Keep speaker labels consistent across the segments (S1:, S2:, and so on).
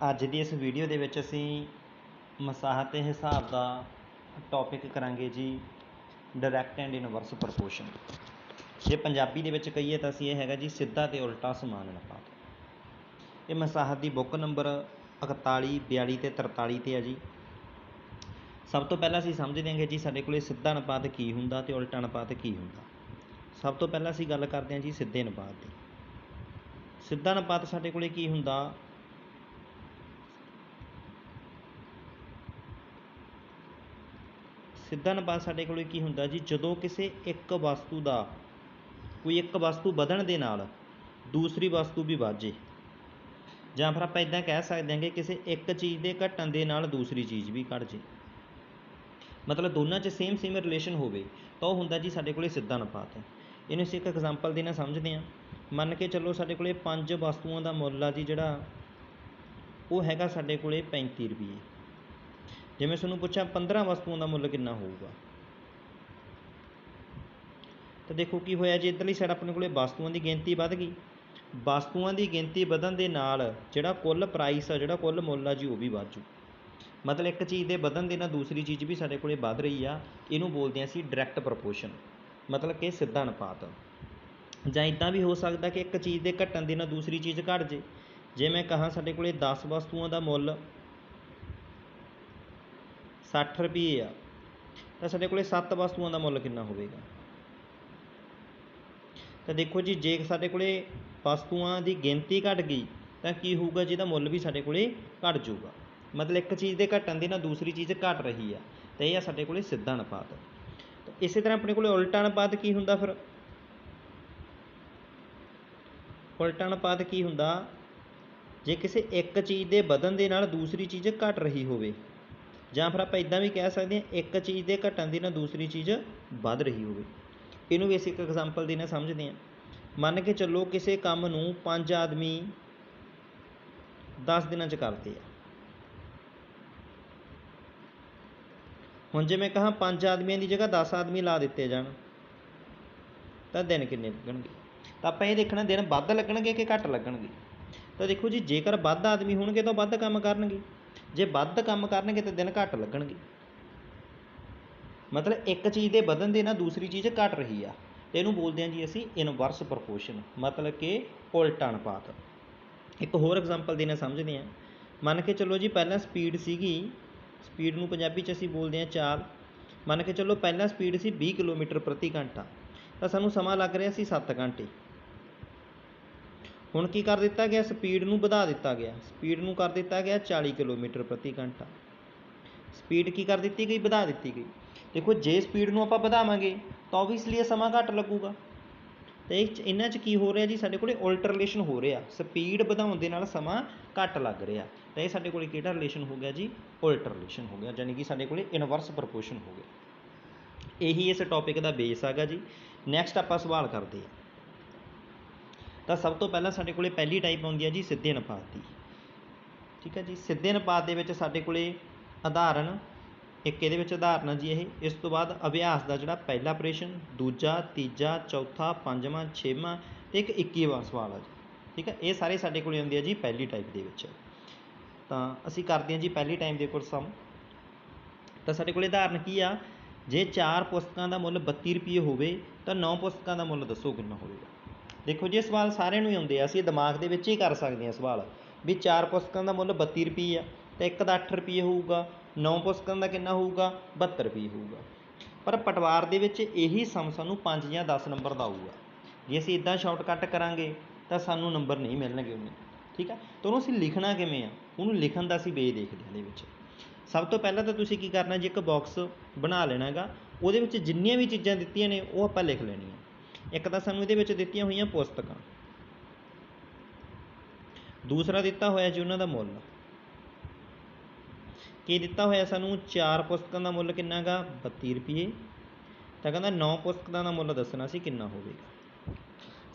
S1: ਅੱਜ ਦੀ ਇਸ ਵੀਡੀਓ ਦੇ ਵਿੱਚ ਅਸੀਂ ਮਸਾਹਤ ਤੇ ਹਿਸਾਬ ਦਾ ਟੌਪਿਕ ਕਰਾਂਗੇ ਜੀ ਡਾਇਰੈਕਟ ਐਂਡ ਇਨਵਰਸ ਪ੍ਰਪੋਰਸ਼ਨ ਜੇ ਪੰਜਾਬੀ ਦੇ ਵਿੱਚ ਕਹੀਏ ਤਾਂ ਅਸੀਂ ਇਹ ਹੈਗਾ ਜੀ, ਸਿੱਧਾ ਤੇ ਉਲਟਾ ਸਮਾਨ ਅਨੁਪਾਤ ਇਹ ਮਸਾਹਤ ਦੀ ਬੁੱਕ ਨੰਬਰ 41 42 ਤੇ 43 ਤੇ ਆ ਜੀ। ਸਭ ਤੋਂ ਪਹਿਲਾਂ ਅਸੀਂ ਸਮਝਦੇ ਹਾਂਗੇ ਜੀ, ਸਾਡੇ ਕੋਲੇ ਸਿੱਧਾ ਅਨੁਪਾਤ ਕੀ ਹੁੰਦਾ ਤੇ ਉਲਟਾ ਅਨੁਪਾਤ ਕੀ ਹੁੰਦਾ। ਸਭ ਤੋਂ ਪਹਿਲਾਂ ਅਸੀਂ ਗੱਲ ਕਰਦੇ ਹਾਂ ਜੀ ਸਿੱਧੇ ਅਨੁਪਾਤ ਦੀ। ਸਿੱਧਾ ਅਨੁਪਾਤ ਸਾਡੇ ਕੋਲੇ ਕੀ ਹੁੰਦਾ? ਸਿੱਧਾ ਅਨੁਪਾਤ ਸਾਡੇ ਕੋਲ ਕੀ ਹੁੰਦਾ ਜੀ? ਜਦੋਂ ਕਿਸੇ ਇੱਕ ਵਸਤੂ ਦਾ, ਕੋਈ ਇੱਕ ਵਸਤੂ ਵਧਣ ਦੇ ਨਾਲ ਦੂਸਰੀ ਵਸਤੂ ਵੀ ਵੱਧ ਜੇ। ਜਾਂ ਫਿਰ ਆਪਾਂ ਇਦਾਂ ਕਹਿ ਸਕਦੇ ਹਾਂ ਕਿ ਕਿਸੇ ਇੱਕ ਚੀਜ਼ ਦੇ ਘਟਣ ਦੇ ਨਾਲ ਦੂਸਰੀ ਚੀਜ਼ ਵੀ ਘਟ ਜੇ। ਮਤਲਬ ਦੋਨਾਂ 'ਚ ਸੇਮ ਸੇਮ ਰਿਲੇਸ਼ਨ ਹੋਵੇ, ਤਾਂ ਉਹ ਹੁੰਦਾ ਜੀ ਸਾਡੇ ਕੋਲੇ ਸਿੱਧਾ ਅਨੁਪਾਤ ਇਹਨੂੰ ਅਸੀਂ ਇੱਕ ਐਗਜ਼ਾਮਪਲ ਦੇ ਨਾਲ ਸਮਝਦੇ ਹਾਂ। ਮੰਨ ਕੇ ਚੱਲੋ ਸਾਡੇ ਕੋਲੇ ਪੰਜ ਵਸਤੂਆਂ ਦਾ ਮੁੱਲ ਆ ਜੀ ਜਿਹੜਾ, ਉਹ ਹੈਗਾ ਸਾਡੇ ਕੋਲੇ 35 ਰੁਪਏ ਜਿਵੇਂ ਤੁਹਾਨੂੰ ਪੁੱਛਾਂ 15 ਵਸਤੂਆਂ ਦਾ ਮੁੱਲ ਕਿੰਨਾ ਹੋਊਗਾ? ਤਾਂ ਦੇਖੋ ਕੀ ਹੋਇਆ ਜੀ, ਇੱਧਰਲੀ ਸਾਈਡ ਆਪਣੇ ਕੋਲੇ ਵਸਤੂਆਂ ਦੀ ਗਿਣਤੀ ਵੱਧ ਗਈ। ਵਸਤੂਆਂ ਦੀ ਗਿਣਤੀ ਵਧਣ ਦੇ ਨਾਲ ਜਿਹੜਾ ਕੁੱਲ ਪ੍ਰਾਈਸ ਆ, ਜਿਹੜਾ ਕੁੱਲ ਮੁੱਲ ਆ ਜੀ, ਉਹ ਵੀ ਵੱਧ ਜੂ ਮਤਲਬ ਇੱਕ ਚੀਜ਼ ਦੇ ਵਧਣ ਦੇ ਨਾਲ ਦੂਸਰੀ ਚੀਜ਼ ਵੀ ਸਾਡੇ ਕੋਲੇ ਵੱਧ ਰਹੀ ਆ, ਇਹਨੂੰ ਬੋਲਦੇ ਆ ਅਸੀਂ ਡਾਇਰੈਕਟ ਪ੍ਰਪੋਰਸ਼ਨ ਮਤਲਬ ਕਿ ਸਿੱਧਾ ਅਨੁਪਾਤ। ਜਾਂ ਇਦਾਂ ਵੀ ਹੋ ਸਕਦਾ ਕਿ ਇੱਕ ਚੀਜ਼ ਦੇ ਘਟਣ ਦੇ ਨਾਲ ਦੂਸਰੀ ਚੀਜ਼ ਘਟ ਜੇ। ਜੇ ਮੈਂ ਕਹਾਂ ਸਾਡੇ ਕੋਲੇ 10 ਵਸਤੂਆਂ ਦਾ ਮੁੱਲ 60 ਰੁਪਏ ਆ, ਤਾਂ ਸਾਡੇ ਕੋਲੇ 7 ਵਸਤੂਆਂ ਦਾ ਮੁੱਲ ਕਿੰਨਾ ਹੋਵੇਗਾ? ਤਾਂ ਦੇਖੋ ਜੀ, ਜੇ ਸਾਡੇ ਕੋਲੇ ਵਸਤੂਆਂ ਦੀ ਗਿਣਤੀ ਘਟ ਗਈ, ਤਾਂ ਕੀ ਹੋਊਗਾ ਜਿਹਦਾ ਮੁੱਲ ਵੀ ਸਾਡੇ ਕੋਲੇ ਘਟ ਜਾਊਗਾ। ਮਤਲਬ ਇੱਕ ਚੀਜ਼ ਦੇ ਘਟਣ ਦੇ ਨਾਲ ਦੂਸਰੀ ਚੀਜ਼ ਘਟ ਰਹੀ ਆ, ਤਾਂ ਇਹ ਆ ਸਾਡੇ ਕੋਲੇ ਸਿੱਧਾ ਅਨੁਪਾਤ। ਤਾਂ ਇਸੇ ਤਰ੍ਹਾਂ ਆਪਣੇ ਕੋਲੇ ਉਲਟਾ ਅਨੁਪਾਤ ਕੀ ਹੁੰਦਾ ਫਿਰ? ਉਲਟਾ ਅਨੁਪਾਤ ਕੀ ਹੁੰਦਾ? ਜੇ ਕਿਸੇ ਇੱਕ ਚੀਜ਼ ਦੇ ਵਧਣ ਦੇ ਨਾਲ ਦੂਸਰੀ ਚੀਜ਼ ਘਟ ਰਹੀ ਹੋਵੇ ਜਾਂ ਫਿਰ ਆਪਾਂ ਇੱਦਾਂ ਵੀ ਕਹਿ ਸਕਦੇ ਹਾਂ, ਇੱਕ ਚੀਜ਼ ਦੇ ਘਟਣ ਦੇ ਨਾਲ ਦੂਸਰੀ ਚੀਜ਼ ਵੱਧ ਰਹੀ ਹੋਵੇ। ਇਹਨੂੰ ਵੀ ਅਸੀਂ ਇੱਕ ਐਗਜ਼ਾਮਪਲ ਦੇ ਨਾਲ ਸਮਝਦੇ ਹਾਂ। ਮੰਨ ਕੇ ਚੱਲੋ ਕਿਸੇ ਕੰਮ ਨੂੰ ਪੰਜ ਆਦਮੀ ਦਸ ਦਿਨਾਂ 'ਚ ਕਰਦੇ ਆ। ਹੁਣ ਜੇ ਮੈਂ ਕਹਾਂ ਪੰਜ ਆਦਮੀਆਂ ਦੀ ਜਗ੍ਹਾ 10 ਆਦਮੀ ਲਾ ਦਿੱਤੇ ਜਾਣ, ਤਾਂ ਦਿਨ ਕਿੰਨੇ ਲੱਗਣਗੇ? ਤਾਂ ਆਪਾਂ ਇਹ ਦੇਖਣਾ ਦਿਨ ਵੱਧ ਲੱਗਣਗੇ ਕਿ ਘੱਟ ਲੱਗਣਗੇ? ਤਾਂ ਦੇਖੋ ਜੀ, ਜੇਕਰ ਵੱਧ ਆਦਮੀ ਹੋਣਗੇ ਤਾਂ ਵੱਧ ਕੰਮ ਕਰਨਗੇ। ਜੇ ਵੱਧ ਕੰਮ ਕਰਨਗੇ ਤਾਂ ਦਿਨ ਘੱਟ ਲੱਗਣਗੇ। ਮਤਲਬ ਇੱਕ ਚੀਜ਼ ਦੇ ਵਧਣ ਦੇ ਨਾਲ ਦੂਸਰੀ ਚੀਜ਼ ਘਟ ਰਹੀ ਆ। ਅਤੇ ਇਹਨੂੰ ਬੋਲਦੇ ਹਾਂ ਜੀ ਅਸੀਂ ਇਨਵਰਸ ਪ੍ਰਪੋਰਸ਼ਨ ਮਤਲਬ ਕਿ ਉਲਟ ਅਨੁਪਾਤ। ਇੱਕ ਹੋਰ ਐਗਜ਼ਾਮਪਲ ਦੇ ਨਾਲ ਸਮਝਦੇ ਹਾਂ। ਮੰਨ ਕੇ ਚੱਲੋ ਜੀ ਪਹਿਲਾਂ ਸਪੀਡ ਸੀਗੀ ਸਪੀਡ ਨੂੰ ਪੰਜਾਬੀ 'ਚ ਅਸੀਂ ਬੋਲਦੇ ਹਾਂ ਚਾਲ ਮੰਨ ਕੇ ਚੱਲੋ ਪਹਿਲਾਂ ਸਪੀਡ ਸੀ 20 ਕਿਲੋਮੀਟਰ ਪ੍ਰਤੀ ਘੰਟਾ। ਤਾਂ ਸਾਨੂੰ ਸਮਾਂ ਲੱਗ ਰਿਹਾ ਸੀ 7 ਘੰਟੇ। ਹੁਣ ਕੀ ਕਰ ਦਿੱਤਾ ਗਿਆ? ਸਪੀਡ ਨੂੰ ਵਧਾ ਦਿੱਤਾ ਗਿਆ। ਸਪੀਡ ਨੂੰ ਕਰ ਦਿੱਤਾ ਗਿਆ 40 ਕਿਲੋਮੀਟਰ ਪ੍ਰਤੀ ਘੰਟਾ। ਸਪੀਡ ਕੀ ਕਰ ਦਿੱਤੀ ਗਈ? ਵਧਾ ਦਿੱਤੀ ਗਈ। ਦੇਖੋ, ਜੇ ਸਪੀਡ ਨੂੰ ਆਪਾਂ ਵਧਾਵਾਂਗੇ, ਤਾਂ ਓਬਵੀਅਸਲੀ ਇਹ ਸਮਾਂ ਘੱਟ ਲੱਗੂਗਾ। ਤੇ ਇਹ 'ਚ, ਇਹਨਾਂ 'ਚ ਕੀ ਹੋ ਰਿਹਾ ਜੀ? ਸਾਡੇ ਕੋਲੇ ਉਲਟ ਹੋ ਰਿਹਾ। ਸਪੀਡ ਵਧਾਉਣ ਦੇ ਨਾਲ ਸਮਾਂ ਘੱਟ ਲੱਗ ਰਿਹਾ। ਤਾਂ ਇਹ ਸਾਡੇ ਕੋਲੇ ਕਿਹੜਾ ਰਿਲੇਸ਼ਨ ਹੋ ਗਿਆ ਜੀ? ਉਲਟ ਹੋ ਗਿਆ। ਯਾਨੀ ਕਿ ਸਾਡੇ ਕੋਲੇ ਇਨਵਰਸ ਪ੍ਰਪੋਰਸ਼ਨ ਹੋ ਗਿਆ। ਇਹੀ ਇਸ ਟੌਪਿਕ ਦਾ ਬੇਸ ਹੈਗਾ ਜੀ। ਨੈਕਸਟ ਆਪਾਂ ਸਵਾਲ ਕਰਦੇ ਹਾਂ। ਤਾਂ ਸਭ ਤੋਂ ਪਹਿਲਾਂ ਸਾਡੇ ਕੋਲ ਪਹਿਲੀ ਟਾਈਪ ਆਉਂਦੀ ਹੈ ਜੀ ਸਿੱਧੇ ਅਨੁਪਾਤ ਦੀ। ਠੀਕ ਹੈ ਜੀ, ਸਿੱਧੇ ਅਨੁਪਾਤ ਦੇ ਵਿੱਚ ਸਾਡੇ ਕੋਲ ਉਦਾਹਰਨ, ਇੱਕ ਇਹਦੇ ਵਿੱਚ ਉਦਾਹਰਨ ਹੈ ਜੀ ਇਹ, ਇਸ ਤੋਂ ਬਾਅਦ ਅਭਿਆਸ ਦਾ ਜਿਹੜਾ ਪਹਿਲਾ ਆਪਰੇਸ਼ਨ ਦੂਜਾ, ਤੀਜਾ, ਚੌਥਾ, ਪੰਜਵਾਂ, ਛੇਵਾਂ ਤੇ ਇੱਕ 21ਵਾਂ ਸਵਾਲ ਆ ਜੀ। ਠੀਕ ਹੈ, ਇਹ ਸਾਰੇ ਸਾਡੇ ਕੋਲ ਆਉਂਦੇ ਆ ਜੀ ਪਹਿਲੀ ਟਾਈਪ ਦੇ ਵਿੱਚ। ਤਾਂ ਅਸੀਂ ਕਰਦੇ ਹਾਂ ਜੀ ਪਹਿਲੀ ਟਾਈਮ ਦੇ ਕੋਲ ਸਮ ਤਾਂ ਸਾਡੇ ਕੋਲ ਉਦਾਹਰਨ ਕੀ ਆ? ਜੇ ਚਾਰ ਪੁਸਤਕਾਂ ਦਾ ਮੁੱਲ 32 ਰੁਪਏ ਹੋਵੇ, ਤਾਂ 9 ਪੁਸਤਕਾਂ ਦਾ ਮੁੱਲ ਦੱਸੋ ਕਿੰਨਾ ਹੋਵੇਗਾ। ਦੇਖੋ ਜੀ, ਇਹ ਸਵਾਲ ਸਾਰਿਆਂ ਨੂੰ ਹੀ ਆਉਂਦੇ ਆ, ਅਸੀਂ ਦਿਮਾਗ ਦੇ ਵਿੱਚ ਹੀ ਕਰ ਸਕਦੇ ਹਾਂ ਸਵਾਲ ਵੀ ਚਾਰ ਪੁਸਤਕਾਂ ਦਾ ਮੁੱਲ ਬੱਤੀ ਰੁਪਈਏ ਆ, ਤਾਂ ਇੱਕ ਦਾ ਅੱਠ ਰੁਪਈਏ ਹੋਊਗਾ, ਨੌ ਪੁਸਤਕਾਂ ਦਾ ਕਿੰਨਾ ਹੋਊਗਾ, ਬਹੱਤਰ ਰੁਪਈਏ ਹੋਊਗਾ। ਪਰ ਪਟਵਾਰ ਦੇ ਵਿੱਚ ਇਹੀ ਸਮ ਸਾਨੂੰ ਪੰਜ ਜਾਂ 10 ਨੰਬਰ ਦਾ ਆਊਗਾ। ਜੇ ਅਸੀਂ ਇਦਾਂ ਸ਼ਾਰਟਕਟ ਕਰਾਂਗੇ, ਤਾਂ ਸਾਨੂੰ ਨੰਬਰ ਨਹੀਂ ਮਿਲਣਗੇ ਉਹਨੇ, ਠੀਕ ਆ? ਤਾਂ ਉਹਨੂੰ ਅਸੀਂ ਲਿਖਣਾ ਕਿਵੇਂ ਆ? ਉਹਨੂੰ ਲਿਖਣ ਦਾ ਅਸੀਂ ਵੇ ਦੇਖਦੇ ਹਾਂ ਇਹਦੇ ਵਿੱਚ। ਸਭ ਤੋਂ ਪਹਿਲਾਂ ਤਾਂ ਤੁਸੀਂ ਕੀ ਕਰਨਾ, ਜੇ ਇੱਕ ਬਾਕਸ ਬਣਾ ਲੈਣਾ ਹੈਗਾ, ਉਹਦੇ ਵਿੱਚ ਜਿੰਨੀਆਂ ਵੀ ਚੀਜ਼ਾਂ ਦਿੱਤੀਆਂ ਨੇ, ਉਹ ਆਪਾਂ ਲਿਖ ਲੈਣੀਆਂ। ਇੱਕ ਤਾਂ ਸਾਨੂੰ ਇਹਦੇ ਵਿੱਚ ਦਿੱਤੀਆਂ ਹੋਈਆਂ ਪੁਸਤਕਾਂ। ਦੂਸਰਾ ਦਿੱਤਾ ਹੋਇਆ ਜੀ ਉਹਨਾਂ ਦਾ ਮੁੱਲ। ਕੀ ਦਿੱਤਾ ਹੋਇਆ ਸਾਨੂੰ? ਚਾਰ ਪੁਸਤਕਾਂ ਦਾ ਮੁੱਲ ਕਿੰਨਾ ਗਾ? 32 ਰੁਪਏ ਤਾਂ ਕਹਿੰਦਾ ਨੌ ਪੁਸਤਕਾਂ ਦਾ ਮੁੱਲ ਦੱਸਣਾ ਸੀ ਕਿੰਨਾ ਹੋਵੇਗਾ।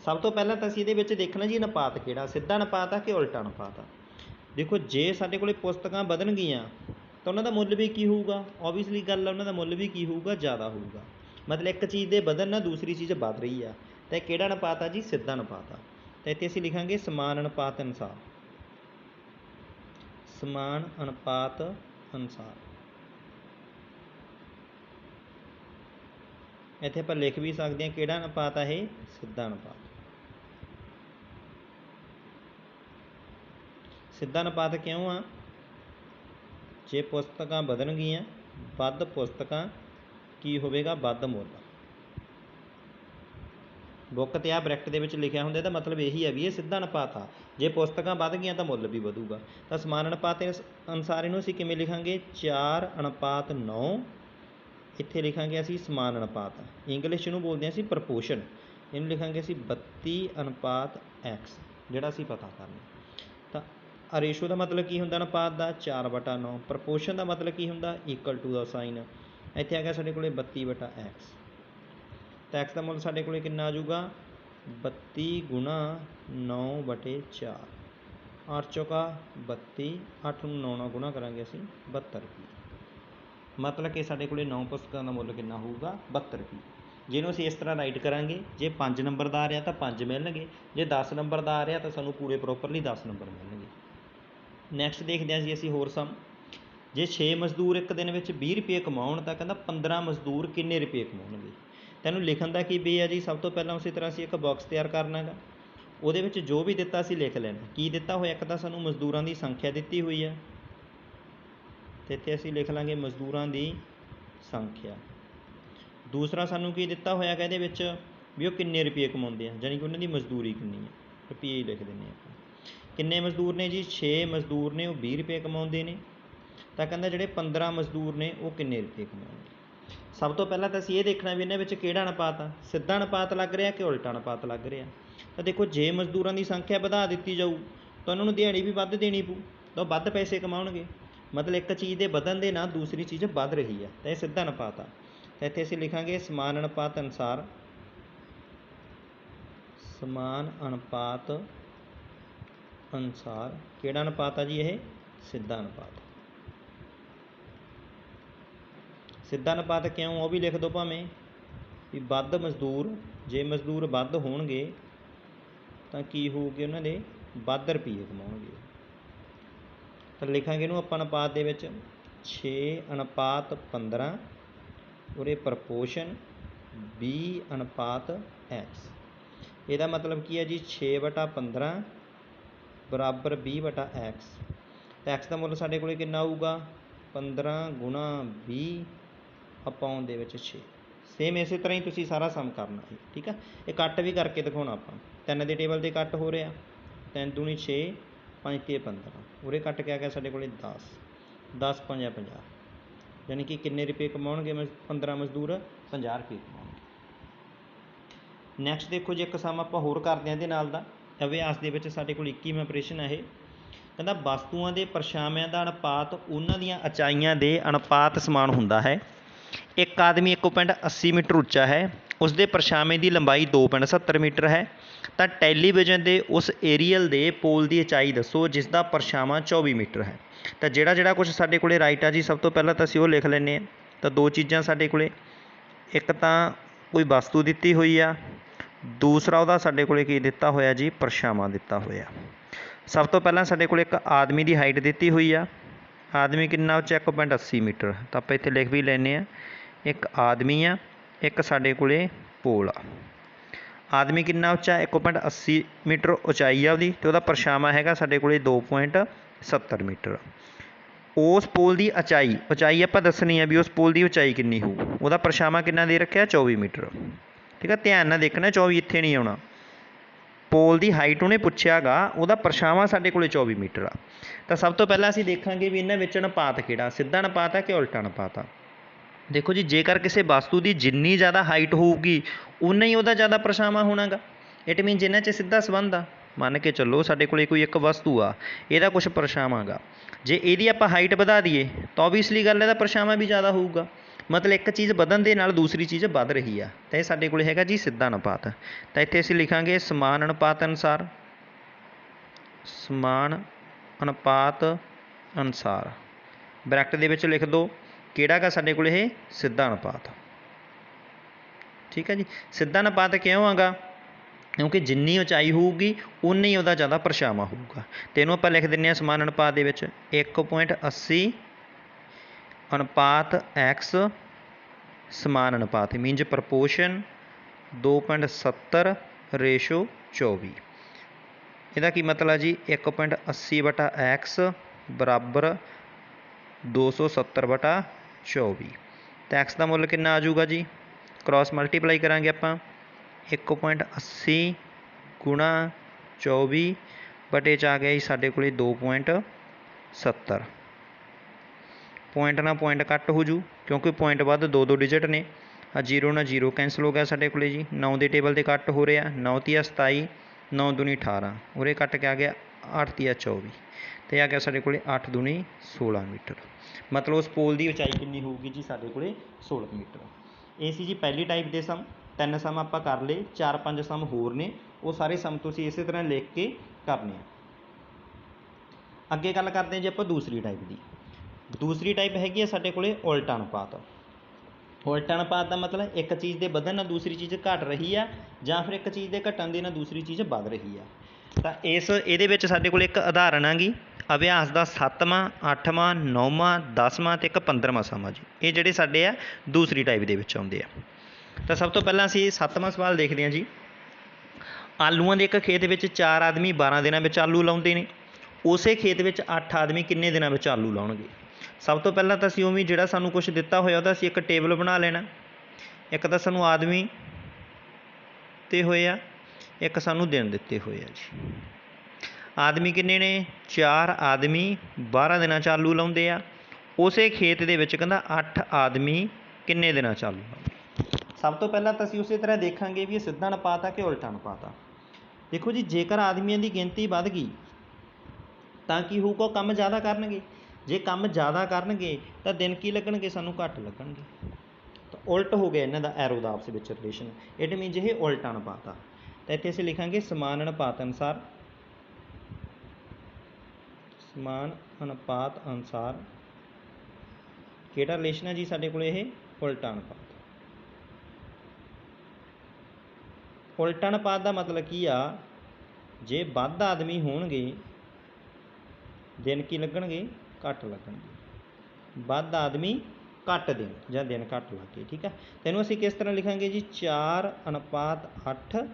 S1: ਸਭ ਤੋਂ ਪਹਿਲਾਂ ਤਾਂ ਅਸੀਂ ਇਹਦੇ ਵਿੱਚ ਦੇਖਣਾ ਜੀ ਅਨੁਪਾਤ ਕਿਹੜਾ? ਸਿੱਧਾ ਅਨੁਪਾਤ ਆ ਕਿ ਉਲਟਾ ਅਨੁਪਾਤ ਆ? ਦੇਖੋ, ਜੇ ਸਾਡੇ ਕੋਲੇ ਪੁਸਤਕਾਂ ਵਧਣਗੀਆਂ, ਤਾਂ ਉਹਨਾਂ ਦਾ ਮੁੱਲ ਵੀ ਕੀ ਹੋਊਗਾ? ਓਬਵੀਅਸਲੀ ਗੱਲ ਆ, ਉਹਨਾਂ ਦਾ ਮੁੱਲ ਵੀ ਕੀ ਹੋਊਗਾ? ਜ਼ਿਆਦਾ ਹੋਊਗਾ। ਮਤਲਬ ਇੱਕ ਚੀਜ਼ ਦੇ ਵਧਣ ਨਾਲ ਦੂਸਰੀ ਚੀਜ਼ ਵੱਧ ਰਹੀ ਆ। ਤਾਂ ਇਹ ਕਿਹੜਾ ਅਨੁਪਾਤ ਆ ਜੀ? ਸਿੱਧਾ ਅਨੁਪਾਤ ਆ। ਤਾਂ ਇੱਥੇ ਅਸੀਂ ਲਿਖਾਂਗੇ ਸਮਾਨ ਅਨੁਪਾਤ ਅਨੁਸਾਰ। ਸਮਾਨ ਅਨੁਪਾਤ ਅਨੁਸਾਰ। ਇੱਥੇ ਆਪਾਂ ਲਿਖ ਵੀ ਸਕਦੇ ਹਾਂ ਕਿਹੜਾ ਅਨੁਪਾਤ ਆ ਇਹ? ਸਿੱਧਾ ਅਨੁਪਾਤ। ਸਿੱਧਾ ਅਨੁਪਾਤ ਕਿਉਂ ਆ? ਜੇ ਪੁਸਤਕਾਂ ਵਧਣਗੀਆਂ ਵੱਧ ਪੁਸਤਕਾਂ ਕੀ ਹੋਵੇਗਾ? ਵੱਧ ਮੁੱਲ। ਬੁੱਕ ਤੇ ਆ ਬ੍ਰੈਕਟ ਦੇ ਵਿੱਚ ਲਿਖਿਆ ਹੁੰਦਾ, ਇਹਦਾ ਮਤਲਬ ਇਹੀ ਹੈ ਵੀ ਇਹ ਸਿੱਧਾ ਅਨੁਪਾਤ ਆ। ਜੇ ਪੁਸਤਕਾਂ ਵੱਧ ਗਈਆਂ ਤਾਂ ਮੁੱਲ ਵੀ ਵਧੂਗਾ। ਤਾਂ ਸਮਾਨ ਅਨੁਪਾਤ ਦੇ ਅਨੁਸਾਰ ਇਹਨੂੰ ਅਸੀਂ ਕਿਵੇਂ ਲਿਖਾਂਗੇ? 4 ਅਨੁਪਾਤ 9 ਇੱਥੇ ਲਿਖਾਂਗੇ ਅਸੀਂ ਸਮਾਨ ਅਨੁਪਾਤ। ਇੰਗਲਿਸ਼ ਨੂੰ ਬੋਲਦੇ ਹਾਂ ਅਸੀਂ ਪ੍ਰਪੋਰਸ਼ਨ ਇਹਨੂੰ ਲਿਖਾਂਗੇ ਅਸੀਂ 32 ਅਨੁਪਾਤ x ਜਿਹੜਾ ਅਸੀਂ ਪਤਾ ਕਰਨਾ। ਤਾਂ ਰੇਸ਼ੋ ਦਾ ਮਤਲਬ ਕੀ ਹੁੰਦਾ ਅਨੁਪਾਤ ਦਾ? 4 ਬਟਾ 9 ਪ੍ਰਪੋਰਸ਼ਨ ਦਾ ਮਤਲਬ ਕੀ ਹੁੰਦਾ? ਇਕੁਅਲ ਟੂ ਦਾ ਸਾਈਨ ਇੱਥੇ ਆ ਗਿਆ ਸਾਡੇ ਕੋਲ ਬੱਤੀ ਬਟਾ ਐਕਸ ਤਾਂ ਐਕਸ ਦਾ ਮੁੱਲ ਸਾਡੇ ਕੋਲ ਕਿੰਨਾ ਆ ਜਾਊਗਾ? 32 ਗੁਣਾ 9 ਬਟੇ 4 8 ਚੌਕਾ 32 8 ਨੂੰ 9 ਨਾਲ ਗੁਣਾ ਕਰਾਂਗੇ ਅਸੀਂ 72 ਰੁਪਏ ਮਤਲਬ ਕਿ ਸਾਡੇ ਕੋਲੇ 9 ਪੁਸਤਕਾਂ ਦਾ ਮੁੱਲ ਕਿੰਨਾ ਹੋਊਗਾ? 72 ਰੁਪਏ ਜਿਹਨੂੰ ਅਸੀਂ ਇਸ ਤਰ੍ਹਾਂ ਰਾਈਟ ਕਰਾਂਗੇ, ਜੇ 5 ਨੰਬਰ ਦਾ ਆ ਰਿਹਾ ਤਾਂ 5 ਮਿਲਣਗੇ, ਜੇ 10 ਨੰਬਰ ਦਾ ਆ ਰਿਹਾ ਤਾਂ ਸਾਨੂੰ ਪੂਰੇ ਪ੍ਰੋਪਰਲੀ 10 ਨੰਬਰ ਮਿਲਣਗੇ। ਨੈਕਸਟ ਦੇਖਦੇ ਹਾਂ ਜੀ ਅਸੀਂ ਹੋਰ ਸਮ ਜੇ ਛੇ ਮਜ਼ਦੂਰ ਇੱਕ ਦਿਨ ਵਿੱਚ ਵੀਹ ਰੁਪਏ ਕਮਾਉਣ, ਤਾਂ ਕਹਿੰਦਾ 15 ਮਜ਼ਦੂਰ ਕਿੰਨੇ ਰੁਪਏ ਕਮਾਉਣਗੇ? ਤੈਨੂੰ ਲਿਖਣ ਦਾ ਕੀ ਬੇ ਆ ਜੀ? ਸਭ ਤੋਂ ਪਹਿਲਾਂ ਉਸੇ ਤਰ੍ਹਾਂ ਅਸੀਂ ਇੱਕ ਬਾਕਸ ਤਿਆਰ ਕਰਨਾ ਹੈਗਾ ਉਹਦੇ ਵਿੱਚ ਜੋ ਵੀ ਦਿੱਤਾ ਸੀ ਲਿਖ ਲੈਣਾ। ਕੀ ਦਿੱਤਾ ਹੋਇਆ? ਇੱਕ ਤਾਂ ਸਾਨੂੰ ਮਜ਼ਦੂਰਾਂ ਦੀ ਸੰਖਿਆ ਦਿੱਤੀ ਹੋਈ ਹੈ ਤੇ ਇੱਥੇ ਅਸੀਂ ਲਿਖ ਲਾਂਗੇ ਮਜ਼ਦੂਰਾਂ ਦੀ ਸੰਖਿਆ। ਦੂਸਰਾ ਸਾਨੂੰ ਕੀ ਦਿੱਤਾ ਹੋਇਆ ਕਿ ਇਹਦੇ ਵਿੱਚ? ਵੀ ਉਹ ਕਿੰਨੇ ਰੁਪਏ ਕਮਾਉਂਦੇ ਆ? ਜਾਣੀ ਕਿ ਉਹਨਾਂ ਦੀ ਮਜ਼ਦੂਰੀ ਕਿੰਨੀ ਹੈ ਰੁਪਏ ਹੀ ਲਿਖ ਦਿੰਦੇ ਆਪਾਂ। ਕਿੰਨੇ ਮਜ਼ਦੂਰ ਨੇ ਜੀ? 6 ਮਜ਼ਦੂਰ ਨੇ, ਉਹ 20 ਰੁਪਏ ਕਮਾਉਂਦੇ ਨੇ। ਤਾਂ ਕਹਿੰਦਾ ਜਿਹੜੇ 15 ਮਜ਼ਦੂਰ ਨੇ ਉਹ ਕਿੰਨੇ ਰੁਪਏ ਕਮਾਉਣਗੇ ਸਭ ਤੋਂ ਪਹਿਲਾਂ ਤਾਂ ਅਸੀਂ ਇਹ ਦੇਖਣਾ ਵੀ ਇਹਨਾਂ ਵਿੱਚ ਕਿਹੜਾ ਅਨੁਪਾਤ ਆ? ਸਿੱਧਾ ਅਨੁਪਾਤ ਲੱਗ ਰਿਹਾ ਕਿ ਉਲਟਾ ਅਨੁਪਾਤ ਲੱਗ ਰਿਹਾ? ਤਾਂ ਦੇਖੋ, ਜੇ ਮਜ਼ਦੂਰਾਂ ਦੀ ਸੰਖਿਆ ਵਧਾ ਦਿੱਤੀ ਜਾਊ, ਤਾਂ ਉਹਨਾਂ ਨੂੰ ਦਿਹਾੜੀ ਵੀ ਵੱਧ ਦੇਣੀ ਪਊ, ਤਾਂ ਉਹ ਵੱਧ ਪੈਸੇ ਕਮਾਉਣਗੇ। ਮਤਲਬ ਇੱਕ ਚੀਜ਼ ਦੇ ਵਧਣ ਦੇ ਨਾਲ ਦੂਸਰੀ ਚੀਜ਼ ਵੱਧ ਰਹੀ ਹੈ ਤਾਂ ਇਹ ਸਿੱਧਾ ਅਨੁਪਾਤ ਆ। ਤਾਂ ਇੱਥੇ ਅਸੀਂ ਲਿਖਾਂਗੇ ਸਮਾਨ ਅਨੁਪਾਤ ਅਨੁਸਾਰ। ਸਮਾਨ ਅਨੁਪਾਤ ਅਨੁਸਾਰ ਕਿਹੜਾ ਅਨੁਪਾਤ ਆ ਜੀ ਇਹ? ਸਿੱਧਾ ਅਨੁਪਾਤ। ਸਿੱਧਾ ਅਨੁਪਾਤ ਕਿਉਂ? ਉਹ ਵੀ ਲਿਖ ਦਿਓ ਭਾਵੇਂ। ਵੀ ਵੱਧ ਮਜ਼ਦੂਰ, ਜੇ ਮਜ਼ਦੂਰ ਵੱਧ ਹੋਣਗੇ, ਤਾਂ ਕੀ ਹੋਊਗੇ ਉਹਨਾਂ ਦੇ? ਵੱਧ ਰੁਪਈਏ ਕਮਾਉਣਗੇ। ਤਾਂ ਲਿਖਾਂਗੇ ਇਹਨੂੰ ਆਪਾਂ ਅਨੁਪਾਤ ਦੇ ਵਿੱਚ। ਛੇ ਅਨੁਪਾਤ 15 ਉਰੇ ਪ੍ਰਪੋਸ਼ਨ 20 ਅਨੁਪਾਤ x ਇਹਦਾ ਮਤਲਬ ਕੀ ਹੈ ਜੀ? 6 ਵਟਾ 15 ਬਰਾਬਰ 20 ਵਟਾ x ਤਾਂ x ਦਾ ਮੁੱਲ ਸਾਡੇ ਕੋਲੇ ਕਿੰਨਾ ਆਊਗਾ? 15 ਗੁਣਾ 20 ਆਪਾਂ ਦੇ ਵਿੱਚ 6 ਸੇਮ ਇਸੇ ਤਰ੍ਹਾਂ ਹੀ ਤੁਸੀਂ ਸਾਰਾ ਸਮ ਕਰਨਾ ਹੈ ਠੀਕ ਆ? ਇਹ ਕੱਟ ਵੀ ਕਰਕੇ ਦਿਖਾਉਣਾ ਆਪਾਂ। ਤਿੰਨ ਦੇ ਟੇਬਲ 'ਤੇ ਕੱਟ ਹੋ ਰਿਹਾ ਤਿੰਨ ਦੂਣੀ 6 5 ਤੇ 15 ਉਰੇ ਕੱਟ ਕੇ ਆ ਗਿਆ ਸਾਡੇ ਕੋਲੇ? 10 10 5 50 ਯਾਨੀ ਕਿ ਕਿੰਨੇ ਰੁਪਏ ਕਮਾਉਣਗੇ 15 ਮਜ਼ਦੂਰ? 50 ਰੁਪਏ ਕਮਾਉਣਗੇ। ਨੈਕਸਟ ਦੇਖੋ, ਜੇ ਇੱਕ ਸਮ ਆਪਾਂ ਹੋਰ ਕਰਦੇ ਹਾਂ ਇਹਦੇ ਨਾਲ ਦਾ, ਅਭਿਆਸ ਦੇ ਵਿੱਚ ਸਾਡੇ ਕੋਲ 21ਵਾਂ ਆਪਰੇਸ਼ਨ ਹੈ ਇਹ। ਕਹਿੰਦਾ ਵਸਤੂਆਂ ਦੇ ਪਰਛਾਵਿਆਂ ਦਾ ਅਨੁਪਾਤ, ਉਹਨਾਂ ਦੀਆਂ ਉਚਾਈਆਂ ਦੇ ਅਨੁਪਾਤ ਸਮਾਨ ਹੁੰਦਾ ਹੈ। ਇੱਕ ਆਦਮੀ 1.80 ਮੀਟਰ ਉੱਚਾ ਹੈ ਉਸ ਦੇ ਪਰਛਾਵੇਂ ਦੀ ਲੰਬਾਈ 2.70 ਮੀਟਰ ਹੈ। ਤਾਂ ਟੈਲੀਵਿਜ਼ਨ ਦੇ ਉਸ ਏਰੀਅਲ ਦੇ ਪੋਲ ਦੀ ਉਚਾਈ ਦੱਸੋ ਜਿਸ ਦਾ ਪਰਛਾਵਾਂ 24 ਮੀਟਰ ਹੈ। ਤਾਂ ਜਿਹੜਾ ਜਿਹੜਾ ਕੁਝ ਸਾਡੇ ਕੋਲੇ ਰਾਈਟ ਆ ਜੀ, ਸਭ ਤੋਂ ਪਹਿਲਾਂ ਤਾਂ ਅਸੀਂ ਉਹ ਲਿਖ ਲੈਂਦੇ ਹਾਂ। ਤਾਂ ਦੋ ਚੀਜ਼ਾਂ ਸਾਡੇ ਕੋਲੇ। ਇੱਕ ਤਾਂ ਕੋਈ ਵਸਤੂ ਦਿੱਤੀ ਹੋਈ ਆ, ਦੂਸਰਾ ਉਹਦਾ ਸਾਡੇ ਕੋਲੇ ਕੀ ਦਿੱਤਾ ਹੋਇਆ ਜੀ, ਪਰਛਾਵਾਂ ਦਿੱਤਾ ਹੋਇਆ। ਸਭ ਤੋਂ ਪਹਿਲਾਂ ਸਾਡੇ ਕੋਲੇ ਇੱਕ ਆਦਮੀ ਦੀ ਹਾਈਟ ਦਿੱਤੀ ਹੋਈ ਆ। ਆਦਮੀ ਕਿੰਨਾ ਉੱਚਾ? 1.80 ਮੀਟਰ। ਤਾਂ ਆਪਾਂ ਇੱਥੇ ਲਿਖ ਵੀ ਲੈਂਦੇ ਆ ਇੱਕ ਆਦਮੀ ਆ ਇੱਕ ਸਾਡੇ ਕੋਲੇ ਪੋਲ ਆ ਆਦਮੀ ਕਿੰਨਾ ਉੱਚਾ 1.80 ਮੀਟਰ ਉਚਾਈ ਆ ਉਹਦੀ ਤੇ ਉਹਦਾ ਪਰਛਾਵਾਂ ਹੈਗਾ ਸਾਡੇ ਕੋਲੇ 2.70 ਮੀਟਰ ਉਸ ਪੋਲ ਦੀ ਉਚਾਈ ਉਚਾਈ ਆਪਾਂ ਦੱਸਣੀ ਆ ਵੀ ਉਸ ਪੋਲ ਦੀ ਉਚਾਈ ਕਿੰਨੀ ਹੋਊ ਉਹਦਾ ਪਰਛਾਵਾਂ ਕਿੰਨਾ ਦੇ ਰੱਖਿਆ 24 ਮੀਟਰ ਠੀਕ ਆ ਧਿਆਨ ਨਾਲ ਦੇਖਣਾ 24 ਇੱਥੇ ਨਹੀਂ ਆਉਣਾ ਪੋਲ ਦੀ ਹਾਈਟ ਉਹਨੇ ਪੁੱਛਿਆਗਾ ਉਹਦਾ ਪਰਛਾਵਾਂ ਸਾਡੇ ਕੋਲੇ 24 ਮੀਟਰ ਆ ਤਾਂ ਸਭ ਤੋਂ ਪਹਿਲਾਂ ਅਸੀਂ ਦੇਖਾਂਗੇ ਵੀ ਇਹਨਾਂ ਵਿੱਚ ਅਨੁਪਾਤ ਕਿਹੜਾ ਸਿੱਧਾ ਅਨੁਪਾਤ ਆ ਕਿ ਉਲਟਾ ਅਨੁਪਾਤ ਆ ਦੇਖੋ ਜੀ, ਜੇਕਰ ਕਿਸੇ ਵਸਤੂ ਦੀ ਜਿੰਨੀ ਜ਼ਿਆਦਾ ਹਾਈਟ ਹੋਊਗੀ ਉਨਾ ਹੀ ਉਹਦਾ ਜ਼ਿਆਦਾ ਪਰਛਾਵਾਂ ਹੋਣਾ ਗਾ ਇਟ ਮੀਨਜ਼ ਇਹਨਾਂ 'ਚ ਸਿੱਧਾ ਸੰਬੰਧ ਆ, ਮੰਨ ਕੇ ਚੱਲੋ ਸਾਡੇ ਕੋਲ ਕੋਈ ਇੱਕ ਵਸਤੂ ਆ, ਇਹਦਾ ਕੁਛ ਪਰਛਾਵਾਂ ਗਾ ਜੇ ਇਹਦੀ ਆਪਾਂ ਹਾਈਟ ਵਧਾ ਦਈਏ, ਤਾਂ ਓਬਵੀਅਸਲੀ ਗੱਲ ਇਹਦਾ ਪਰਛਾਵਾਂ ਵੀ ਜ਼ਿਆਦਾ ਹੋਊਗਾ। ਮਤਲਬ ਇੱਕ ਚੀਜ਼ ਵਧਣ ਦੇ ਨਾਲ ਦੂਸਰੀ ਚੀਜ਼ ਵੱਧ ਰਹੀ ਆ। ਤਾਂ ਇਹ ਸਾਡੇ ਕੋਲ ਹੈਗਾ ਜੀ ਸਿੱਧਾ ਅਨੁਪਾਤ। ਤਾਂ ਇੱਥੇ ਅਸੀਂ ਲਿਖਾਂਗੇ ਸਮਾਨ ਅਨੁਪਾਤ ਅਨੁਸਾਰ। ਸਮਾਨ ਅਨੁਪਾਤ ਅਨੁਸਾਰ। ਬ੍ਰੈਕਟ ਦੇ ਵਿੱਚ ਲਿਖ ਦਿਓ ਕਿਹੜਾ ਗਾ ਸਾਡੇ ਕੋਲ ਇਹ? ਸਿੱਧਾ ਅਨੁਪਾਤ ਠੀਕ ਹੈ ਜੀ? ਸਿੱਧਾ ਅਨੁਪਾਤ ਕਿਉਂ ਆਗਾ? ਕਿਉਂਕਿ ਜਿੰਨੀ ਉਚਾਈ ਹੋਊਗੀ, ਉਨੀ ਹੀ ਉਹਦਾ ਜ਼ਿਆਦਾ ਪਰਛਾਵਾਂ ਹੋਊਗਾ। ਤੇ ਇਹਨੂੰ ਆਪਾਂ ਲਿਖ ਦਿੰਨੇ ਆ ਸਮਾਨ ਅਨੁਪਾਤ ਦੇ ਵਿੱਚ। 1.80 ਅਨੁਪਾਤ x ਸਮਾਨ ਅਨੁਪਾਤ। ਮੀਨਜ਼ ਪ੍ਰਪੋਰਸ਼ਨ 2.70 ਰੇਸ਼ੋ 24 ਇਹਦਾ ਕੀ ਮਤਲਬ ਹੈ ਜੀ? 1.80 ਬਟਾ x ਬਰਾਬਰ 270 ਬਟਾ 24 ਤੇ x ਦਾ ਮੁੱਲ ਕਿੰਨਾ ਆ ਜਾਊਗਾ ਜੀ? ਕ੍ਰਾਸ ਮਲਟੀਪਲਾਈ ਕਰਾਂਗੇ ਆਪਾਂ। 1.80 ਗੁਣਾ 24 ਬਟੇ ਚ ਆ ਗਿਆ ਜੀ ਸਾਡੇ ਕੋਲੇ 2.70 ਪੁਆਇੰਟ ਨਾਲ ਪੁਆਇੰਟ ਕੱਟ ਹੋ ਜੂ, ਕਿਉਂਕਿ ਪੁਆਇੰਟ ਵੱਧ ਦੋ ਦੋ ਡਿਜਿਟ ਨੇ। ਆ 0 ਨਾਲ 0 ਕੈਂਸਲ ਹੋ ਗਿਆ ਸਾਡੇ ਕੋਲੇ ਜੀ। 9 ਦੇ ਟੇਬਲ ਤੇ ਕੱਟ ਹੋ ਰਿਹਾ। 9 ਤੀਆ 27 9 ਦੁਨੀ 18 ਉਰੇ ਕੱਟ ਕੇ ਆ ਗਿਆ 8 ਤੀਆ 24 ਤੇ ਆ ਗਿਆ ਸਾਡੇ ਕੋਲੇ 8 ਦੁਨੀ 16 ਮੀਟਰ। ਮਤਲਬ ਉਸ ਪੋਲ ਦੀ ਉਚਾਈ ਕਿੰਨੀ ਹੋਊਗੀ ਜੀ ਸਾਡੇ ਕੋਲੇ 16 ਮੀਟਰ। ਇਹ ਸੀ ਜੀ ਪਹਿਲੀ ਟਾਈਪ ਦੇ ਸਮ ਤਿੰਨ ਸਮ ਆਪਾਂ ਕਰ ਲਏ, ਚਾਰ ਪੰਜ ਸਮ ਹੋਰ ਨੇ, ਉਹ ਸਾਰੇ ਸਮ ਤੁਸੀਂ ਇਸੇ ਤਰ੍ਹਾਂ ਲਿਖ ਕੇ ਕਰਨੇ ਆ। ਅੱਗੇ ਗੱਲ ਕਰਦੇ ਹਾਂ ਜੀ ਆਪਾਂ ਦੂਸਰੀ ਟਾਈਪ ਦੀ। ਦੂਸਰੀ ਟਾਈਪ ਹੈਗੀ ਆ ਸਾਡੇ ਕੋਲੇ ਉਲਟਾ ਅਨੁਪਾਤ। ਉਲਟਾ ਅਨੁਪਾਤ ਦਾ ਮਤਲਬ ਇੱਕ ਚੀਜ਼ ਦੇ ਵਧਣ ਨਾਲ ਦੂਸਰੀ ਚੀਜ਼ ਘਟ ਰਹੀ ਆ, ਜਾਂ ਫਿਰ ਇੱਕ ਚੀਜ਼ ਦੇ ਘਟਣ ਦੇ ਨਾਲ ਦੂਸਰੀ ਚੀਜ਼ ਵੱਧ ਰਹੀ ਆ। ਤਾਂ ਇਸ, ਇਹਦੇ ਵਿੱਚ ਸਾਡੇ ਕੋਲ ਇੱਕ ਉਦਾਹਰਣ ਆਗੀ ਅਭਿਆਸ ਦਾ ਸੱਤਵਾਂ, ਅੱਠਵਾਂ, ਨੌਵਾਂ, ਦਸਵਾਂ ਅਤੇ ਇੱਕ 15ਵਾਂ ਸਮਾਂ ਜੀ। ਇਹ ਜਿਹੜੇ ਸਾਡੇ ਆ, ਦੂਸਰੀ ਟਾਈਪ ਦੇ ਵਿੱਚ ਆਉਂਦੇ ਆ। ਤਾਂ ਸਭ ਤੋਂ ਪਹਿਲਾਂ ਅਸੀਂ ਸੱਤਵਾਂ ਸਵਾਲ ਦੇਖਦੇ ਹਾਂ ਜੀ। ਆਲੂਆਂ ਦੇ ਇੱਕ ਖੇਤ ਵਿੱਚ 4 ਆਦਮੀ 12 ਦਿਨਾਂ ਵਿੱਚ ਆਲੂ ਲਾਉਂਦੇ ਨੇ। ਉਸੇ ਖੇਤ ਵਿੱਚ 8 ਆਦਮੀ ਕਿੰਨੇ ਦਿਨਾਂ ਵਿੱਚ ਆਲੂ ਲਾਉਣਗੇ? ਸਭ ਤੋਂ ਪਹਿਲਾਂ ਤਾਂ ਅਸੀਂ ਉਵੇਂ ਜਿਹੜਾ ਸਾਨੂੰ ਕੁਝ ਦਿੱਤਾ ਹੋਇਆ ਉਹਦਾ ਅਸੀਂ ਇੱਕ ਟੇਬਲ ਬਣਾ ਲੈਣਾ। ਇੱਕ ਤਾਂ ਸਾਨੂੰ ਆਦਮੀ ਤੇ ਹੋਏ ਆ, ਇੱਕ ਸਾਨੂੰ ਦਿਨ ਦਿੱਤੇ ਹੋਏ ਆ ਜੀ। ਆਦਮੀ ਕਿੰਨੇ ਨੇ? ਚਾਰ ਆਦਮੀ 12 ਦਿਨਾਂ ਚ ਆਲੂ ਲਾਉਂਦੇ ਆ। ਉਸੇ ਖੇਤ ਦੇ ਵਿੱਚ ਕਹਿੰਦਾ 8 ਆਦਮੀ ਕਿੰਨੇ ਦਿਨਾਂ ਚ ਆਲੂ ਲਾਉਂਦੇ ਸਭ ਤੋਂ ਪਹਿਲਾਂ ਤਾਂ ਅਸੀਂ ਉਸੇ ਤਰ੍ਹਾਂ ਦੇਖਾਂਗੇ ਵੀ ਇਹ ਸਿੱਧਾ ਅਨੁਪਾਤ ਆ ਕਿ ਉਲਟਾ ਅਨੁਪਾਤ ਆ। ਦੇਖੋ ਜੀ, ਜੇਕਰ ਆਦਮੀਆਂ ਦੀ ਗਿਣਤੀ ਵੱਧ ਗਈ, ਤਾਂ ਕੀ ਹੋਊਗਾ? ਕੰਮ ਜ਼ਿਆਦਾ ਕਰਨਗੇ। ਜੇ ਕੰਮ ਜ਼ਿਆਦਾ ਕਰਨਗੇ, ਤਾਂ ਦਿਨ ਕੀ ਲੱਗਣਗੇ? ਸਾਨੂੰ ਘੱਟ ਲੱਗਣਗੇ। ਤਾਂ ਉਲਟ ਹੋ ਗਿਆ ਇਹਨਾਂ ਦਾ ਐਰੋ ਦਾ ਆਪਸ ਵਿੱਚ ਰਿਲੇਸ਼ਨ ਇਟ ਮੀਨਸ ਇਹ ਉਲਟਾ ਅਨੁਪਾਤ ਆ। ਤਾਂ ਇੱਥੇ ਅਸੀਂ ਲਿਖਾਂਗੇ ਸਮਾਨ ਅਨੁਪਾਤ ਅਨੁਸਾਰ ਸਮਾਨ ਅਨੁਪਾਤ ਅਨੁਸਾਰ। ਕਿਹੜਾ ਰਿਲੇਸ਼ਨ ਹੈ ਜੀ ਸਾਡੇ ਕੋਲ ਇਹ? ਉਲਟਾ ਅਨੁਪਾਤ। ਉਲਟਾ ਅਨੁਪਾਤ ਦਾ ਮਤਲਬ ਕੀ ਆ? ਜੇ ਵੱਧ ਆਦਮੀ ਹੋਣਗੇ ਦਿਨ ਕੀ ਲੱਗਣਗੇ? ਘੱਟ ਲੱਗਣਗੇ। ਵੱਧ ਆਦਮੀ ਘੱਟ ਦਿਨ ਜਾਂ ਦਿਨ ਘੱਟ ਲੱਗੇ ਠੀਕ ਆ? ਤੈਨੂੰ ਅਸੀਂ ਕਿਸ ਤਰ੍ਹਾਂ ਲਿਖਾਂਗੇ ਜੀ? 4 ਅਨੁਪਾਤ 8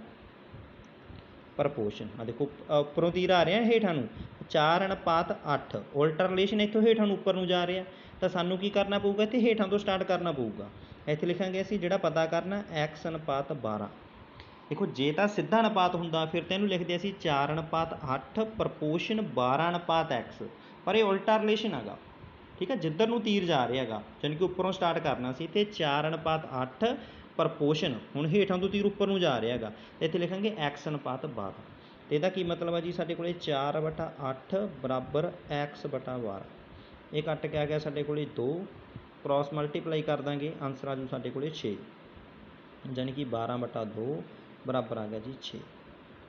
S1: ਪ੍ਰਪੋਰਸ਼ਨ ਆ ਦੇਖੋ ਅ, ਉੱਪਰੋਂ ਤੀਰ ਆ ਰਿਹਾ ਹੇਠਾਂ ਨੂੰ। 4 ਅਨੁਪਾਤ 8 ਉਲਟਾ ਰਿਲੇਸ਼ਨ ਇੱਥੋਂ ਹੇਠਾਂ ਨੂੰ ਉੱਪਰ ਨੂੰ ਜਾ ਰਿਹਾ। ਤਾਂ ਸਾਨੂੰ ਕੀ ਕਰਨਾ ਪਊਗਾ? ਇੱਥੇ ਹੇਠਾਂ ਤੋਂ ਸਟਾਰਟ ਕਰਨਾ ਪਊਗਾ। ਇੱਥੇ ਲਿਖਾਂਗੇ ਅਸੀਂ ਜਿਹੜਾ ਪਤਾ ਕਰਨਾ, x ਅਨੁਪਾਤ 12 ਦੇਖੋ, ਜੇ ਤਾਂ ਸਿੱਧਾ ਅਨੁਪਾਤ ਹੁੰਦਾ, ਫਿਰ ਤਾਂ ਇਹਨੂੰ ਲਿਖਦੇ ਅਸੀਂ 4 ਅਨੁਪਾਤ 8 ਪ੍ਰਪੋਰਸ਼ਨ 12 ਅਨੁਪਾਤ x ਪਰ ਇਹ ਉਲਟਾ ਰਿਲੇਸ਼ਨ ਹੈਗਾ। ਠੀਕ ਹੈ? ਜਿੱਧਰ ਨੂੰ ਤੀਰ ਜਾ ਰਿਹਾ ਹੈਗਾ ਯਾਨੀ ਕਿ ਉੱਪਰੋਂ ਸਟਾਰਟ ਕਰਨਾ ਸੀ, ਤੇ 4 ਅਨੁਪਾਤ 8 ਪ੍ਰਪੋਰਸ਼ਨ ਹੁਣ ਹੇਠਾਂ ਤੋਂ ਤੀਰ ਉੱਪਰ ਨੂੰ ਜਾ ਰਿਹਾ ਹੈਗਾ। ਇੱਥੇ ਲਿਖਾਂਗੇ x ਅਨੁਪਾਤ 12 ਅਤੇ ਇਹਦਾ ਕੀ ਮਤਲਬ ਆ ਜੀ? ਸਾਡੇ ਕੋਲ ਚਾਰ ਬਟਾ ਅੱਠ ਬਰਾਬਰ ਐਕਸ ਬਟਾ 12 ਇਹ ਕੱਟ ਕੇ ਆ ਗਿਆ ਸਾਡੇ ਕੋਲੇ 2 ਕ੍ਰਾਸ ਮਲਟੀਪਲਾਈ ਕਰ ਦਾਂਗੇ। ਆਨਸਰ ਆ ਜੂ ਸਾਡੇ ਕੋਲ ਛੇ। ਯਾਨੀ ਕਿ 12 ਬਟਾ 2 ਬਰਾਬਰ ਆ ਗਿਆ ਜੀ ਛੇ।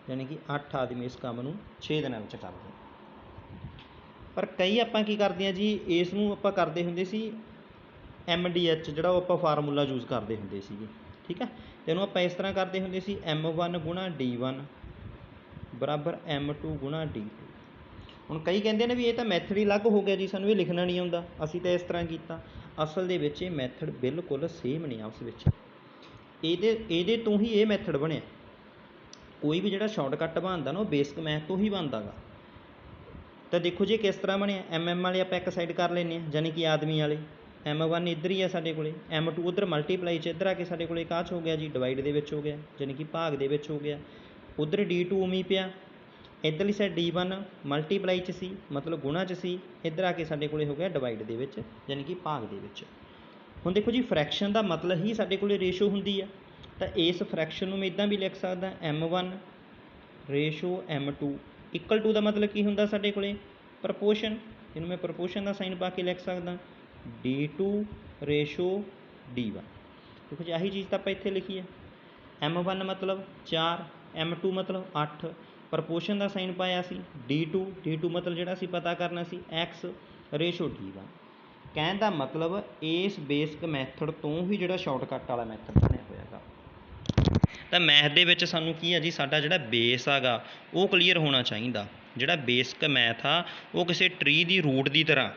S1: ਯਾਨੀ ਕਿ 8 ਆਦਮੀ ਇਸ ਕੰਮ ਨੂੰ 6 ਦਿਨਾਂ ਵਿੱਚ ਕਰਦੇ ਪਰ ਕਈ ਆਪਾਂ ਕੀ ਕਰਦੇ ਆ ਜੀ? ਇਸ ਨੂੰ ਆਪਾਂ ਕਰਦੇ ਹੁੰਦੇ ਸੀ MDH ਜਿਹੜਾ ਉਹ ਆਪਾਂ ਫਾਰਮੂਲਾ ਯੂਜ਼ ਕਰਦੇ ਹੁੰਦੇ ਸੀਗੇ। ਠੀਕ ਹੈ ਤੇ ਇਹਨੂੰ ਆਪਾਂ ਇਸ ਤਰ੍ਹਾਂ ਕਰਦੇ ਹੁੰਦੇ ਸੀ M1 ਗੁਣਾ D1 ਬਰਾਬਰ M2 ਗੁਣਾ ਡੀ ਹੁਣ ਕਈ ਕਹਿੰਦੇ ਨੇ ਵੀ ਇਹ ਤਾਂ ਮੈਥਡ ਹੀ ਅਲੱਗ ਹੋ ਗਿਆ ਜੀ, ਸਾਨੂੰ ਇਹ ਲਿਖਣਾ ਨਹੀਂ ਆਉਂਦਾ। ਅਸੀਂ ਤਾਂ ਇਸ ਤਰ੍ਹਾਂ ਕੀਤਾ। ਅਸਲ ਦੇ ਵਿੱਚ ਇਹ ਮੈਥਡ ਬਿਲਕੁਲ ਸੇਮ ਨਹੀਂ ਆਪਸ ਵਿੱਚ। ਇਹਦੇ ਇਹਦੇ ਤੋਂ ਹੀ ਇਹ ਮੈਥਡ ਬਣਿਆ। ਕੋਈ ਵੀ ਜਿਹੜਾ ਸ਼ਾਰਟਕਟ ਬਣਦਾ ਨਾ, ਉਹ ਬੇਸਿਕ ਮੈਥ ਤੋਂ ਹੀ ਬਣਦਾ ਗਾ। ਤਾਂ ਦੇਖੋ ਜੀ ਕਿਸ ਤਰ੍ਹਾਂ ਬਣਿਆ? ਐਮ ਐਮ ਵਾਲੇ ਆਪਾਂ ਇੱਕ ਸਾਈਡ ਕਰ ਲੈਂਦੇ ਹਾਂ ਯਾਨੀ ਕਿ ਆਦਮੀ ਵਾਲੇ। M1 ਇੱਧਰ ਹੀ ਆ ਸਾਡੇ ਕੋਲੇ। M2 ਉਧਰ ਮਲਟੀਪਲਾਈ ਚ ਇੱਧਰ ਆ ਕੇ ਸਾਡੇ ਕੋਲੇ ਕਾਚ ਹੋ ਗਿਆ ਜੀ ਡਿਵਾਈਡ ਦੇ ਵਿੱਚ ਹੋ ਗਿਆ ਯਾਨੀ ਕਿ ਭਾਗ ਦੇ ਵਿੱਚ ਹੋ ਗਿਆ। ਉਧਰ D2 ਉਵੇਂ ਹੀ ਪਿਆ। ਇੱਧਰਲੀ ਸਾਈਡ D1 ਮਲਟੀਪਲਾਈ ਚ ਸੀ, ਮਤਲਬ ਗੁਣਾ ਚ ਸੀ। ਇੱਧਰ ਆ ਕੇ ਸਾਡੇ ਕੋਲ ਹੋ ਗਿਆ ਡਿਵਾਈਡ ਦੇ ਵਿੱਚ ਯਾਨੀ ਕਿ ਭਾਗ ਦੇ ਵਿੱਚ। ਹੁਣ ਦੇਖੋ ਜੀ ਫ੍ਰੈਕਸ਼ਨ ਦਾ ਮਤਲਬ ਹੀ ਸਾਡੇ ਕੋਲ ਰੇਸ਼ੋ ਹੁੰਦੀ ਆ। ਤਾਂ ਇਸ ਫ੍ਰੈਕਸ਼ਨ ਨੂੰ ਮੈਂ ਇਦਾਂ ਵੀ ਲਿਖ ਸਕਦਾ M1 ratio M2 equal to ਦਾ ਮਤਲਬ ਕੀ ਹੁੰਦਾ ਸਾਡੇ ਕੋਲੇ? ਪ੍ਰਪੋਰਸ਼ਨ ਇਹਨੂੰ ਮੈਂ ਪ੍ਰਪੋਰਸ਼ਨ ਦਾ ਸਾਈਨ ਪਾ ਕੇ ਲਿਖ ਸਕਦਾ D2 ਰੇਸ਼ੋ D1 ਦੇਖੋ ਜੀ, ਆਹੀ ਚੀਜ਼ ਤਾਂ ਆਪਾਂ ਇੱਥੇ ਲਿਖੀ ਹੈ M1 ਮਤਲਬ 4 ਐਮ ਟੂ ਮਤਲਬ ਅੱਠ ਪ੍ਰਪੋਸ਼ਨ ਦਾ ਸਾਈਨ ਪਾਇਆ ਸੀ D2 D2 ਮਤਲਬ ਜਿਹੜਾ ਅਸੀਂ ਪਤਾ ਕਰਨਾ ਸੀ ਐਕਸ ਰੇਸ਼ੋ ਡੀ D1 ਕਹਿਣ ਦਾ ਮਤਲਬ ਇਸ ਬੇਸਿਕ ਮੈਥਡ ਤੋਂ ਹੀ ਜਿਹੜਾ ਸ਼ਾਰਟਕਟ ਵਾਲਾ ਮੈਥਡ ਬਣਿਆ ਹੋਇਆ ਹੈਗਾ। ਤਾਂ ਮੈਥ ਦੇ ਵਿੱਚ ਸਾਨੂੰ ਕੀ ਆ ਜੀ, ਸਾਡਾ ਜਿਹੜਾ ਬੇਸ ਹੈਗਾ ਉਹ ਕਲੀਅਰ ਹੋਣਾ ਚਾਹੀਦਾ। ਜਿਹੜਾ ਬੇਸਿਕ ਮੈਥ ਆ, ਉਹ ਕਿਸੇ ਟਰੀ ਦੀ ਰੂਟ ਦੀ ਤਰ੍ਹਾਂ,